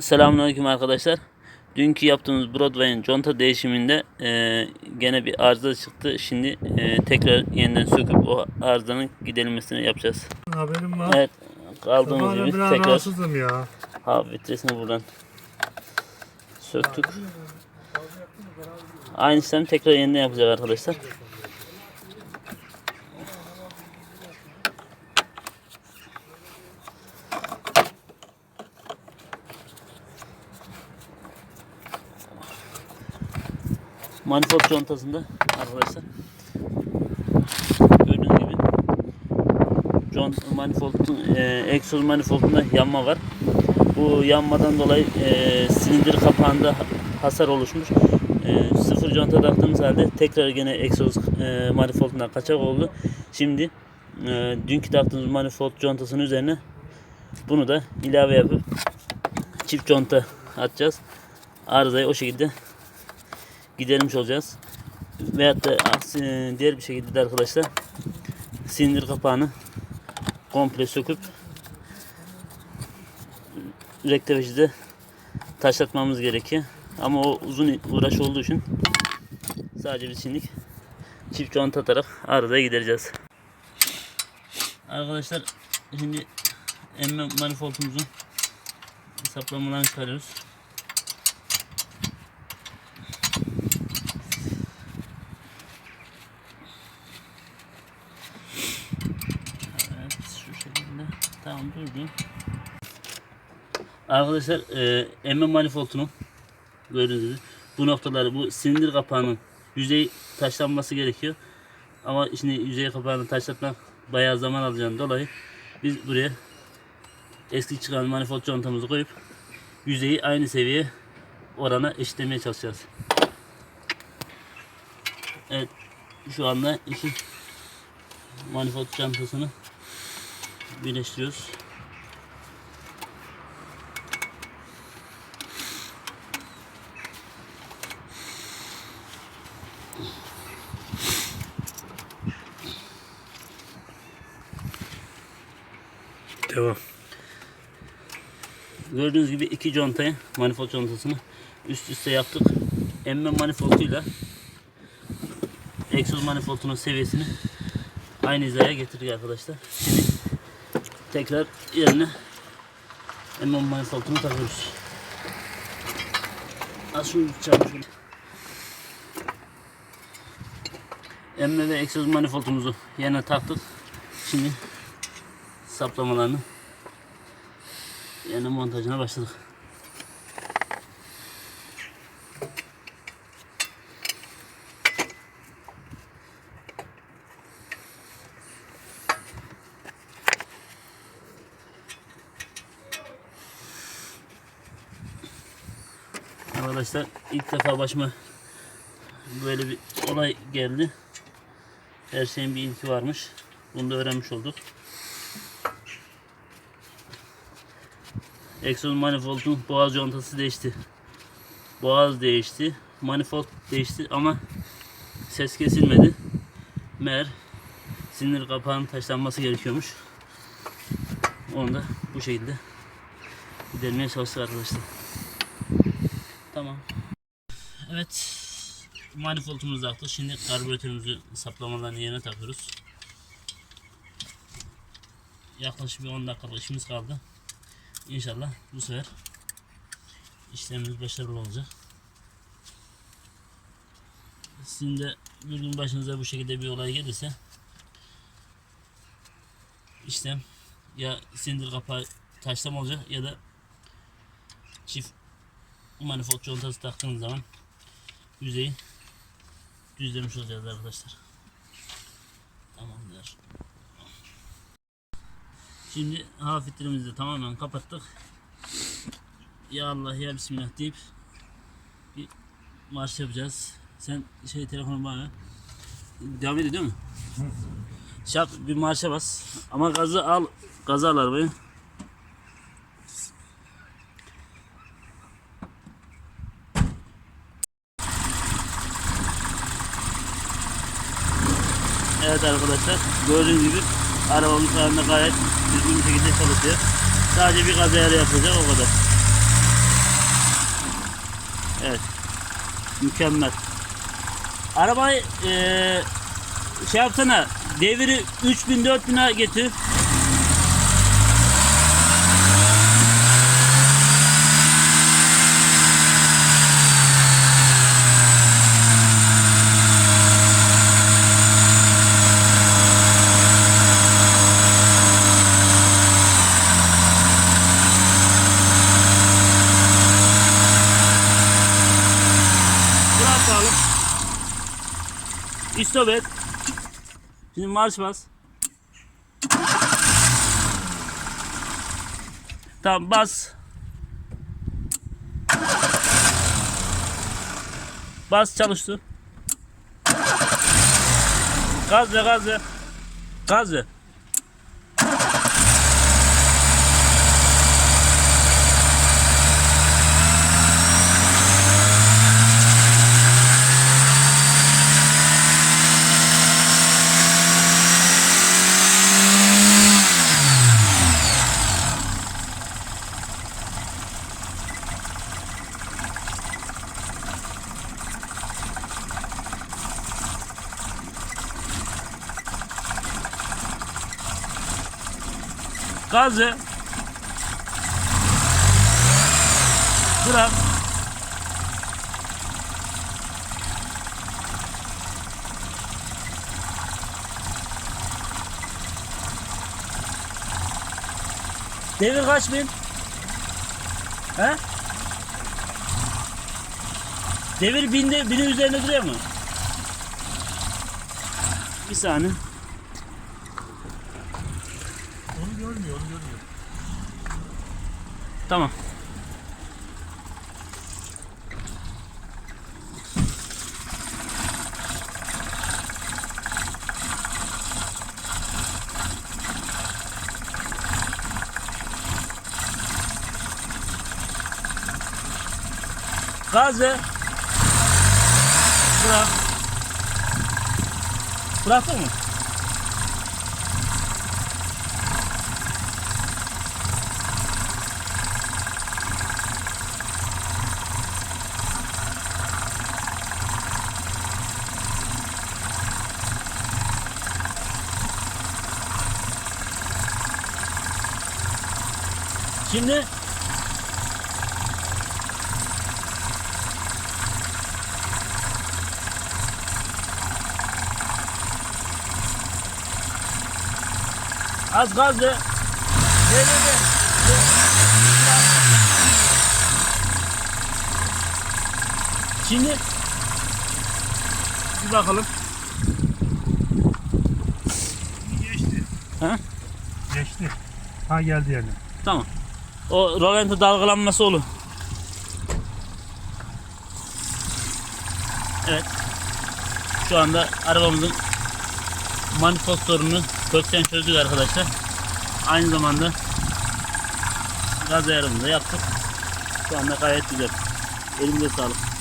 Selamünaleyküm arkadaşlar. Dünkü yaptığımız Broadway'in conta değişiminde e, gene bir arıza çıktı. Şimdi e, tekrar yeniden söküp o arızanın giderilmesini yapacağız. Haberim var. Evet kaldığımız Sabahleyin gibi biraz tekrar rahatsızım ya. hava filtresini buradan söktük. Aynı işlemi tekrar yeniden yapacak arkadaşlar. Manifold contasında arkadaşlar gördüğünüz gibi John manifoldun e, egzoz manifoldunda yanma var. Bu yanmadan dolayı e, silindir kapağında ha- hasar oluşmuş. E, sıfır conta taktığımız halde tekrar gene egzoz e, manifoldundan kaçak oldu. Şimdi e, dünkü taktığımız manifold contasının üzerine bunu da ilave yapıp çift conta atacağız. Arızayı o şekilde gidermiş olacağız. Veyahut da aksi- diğer bir şekilde de arkadaşlar silindir kapağını komple söküp rektifacıda taşlatmamız gerekiyor. Ama o uzun uğraş olduğu için sadece biz şimdilik çift conta atarak arızaya gidereceğiz. Arkadaşlar şimdi emme manifoldumuzun saplamalarını çıkarıyoruz. Evet şu şekilde. Tamam durdu. Arkadaşlar e, emme manifoldunun gördüğünüz gibi bu noktaları bu silindir kapağının yüzey taşlanması gerekiyor. Ama şimdi yüzey kapağını taşlatmak bayağı zaman alacağından dolayı biz buraya eski çıkan manifold contamızı koyup yüzeyi aynı seviye orana eşitlemeye çalışacağız. Evet şu anda iki manifold çantasını birleştiriyoruz. Devam. Gördüğünüz gibi iki contayı manifold contasını üst üste yaptık. Emme manifolduyla egzoz manifoldunun seviyesini aynı hizaya getirdik arkadaşlar. Şimdi tekrar yerine emme manifoldunu takıyoruz. Az şunu tutacağım şöyle. Emme ve egzoz manifoldumuzu yerine taktık. Şimdi saplamalarını yerine montajına başladık. Arkadaşlar ilk defa başıma böyle bir olay geldi. Her şeyin bir ilki varmış. Bunu da öğrenmiş olduk. Exxon manifoldun boğaz contası değişti. Boğaz değişti. Manifold değişti ama ses kesilmedi. Meğer sinir kapağının taşlanması gerekiyormuş. Onu da bu şekilde gidermeye çalıştık arkadaşlar. Tamam. Evet. Manifoldumuzu taktık. Şimdi karbüratörümüzü saplamalarını yerine takıyoruz. Yaklaşık bir 10 dakikalık işimiz kaldı. İnşallah bu sefer işlemimiz başarılı olacak. Sizin de bir gün başınıza bu şekilde bir olay gelirse işlem ya sindir kapağı taşlama olacak ya da çift manifold contası taktığınız zaman yüzeyi düzlemiş olacağız arkadaşlar. Tamamdır. Şimdi hava filtremizi de tamamen kapattık. Ya Allah ya Bismillah deyip bir marş yapacağız. Sen şey telefonu bana. Devam ediyor değil mi? Şap bir marşa bas. Ama gazı al. Gazı al arabayı. Evet arkadaşlar gördüğünüz gibi arabamız şu gayet düzgün bir şekilde çalışıyor. Sadece bir gaz ayarı yapılacak o kadar. Evet. Mükemmel. Arabayı ee, şey yapsana deviri 3000-4000'e getir. İstop et. Şimdi marş bas. Tamam bas. Bas çalıştı. Gaz ver gaz ver. Gaz ver. Gaz ver. Bırak. Devir kaç bin? He? Devir binde, binin üzerinde duruyor mu? Bir saniye. Onu görmüyor, onu görmüyor. Tamam. Gaz ver. Bırak. Bıraktın mı? Şimdi Az. Ver ver ver. Şimdi bir bakalım. Geçti. Ha? Geçti. Ha geldi yani. Tamam. O rolanti dalgalanması olur. Evet. Şu anda arabamızın manifold sorununu kökten çözdük arkadaşlar. Aynı zamanda gaz ayarını da yaptık. Şu anda gayet güzel. Elimize sağlık.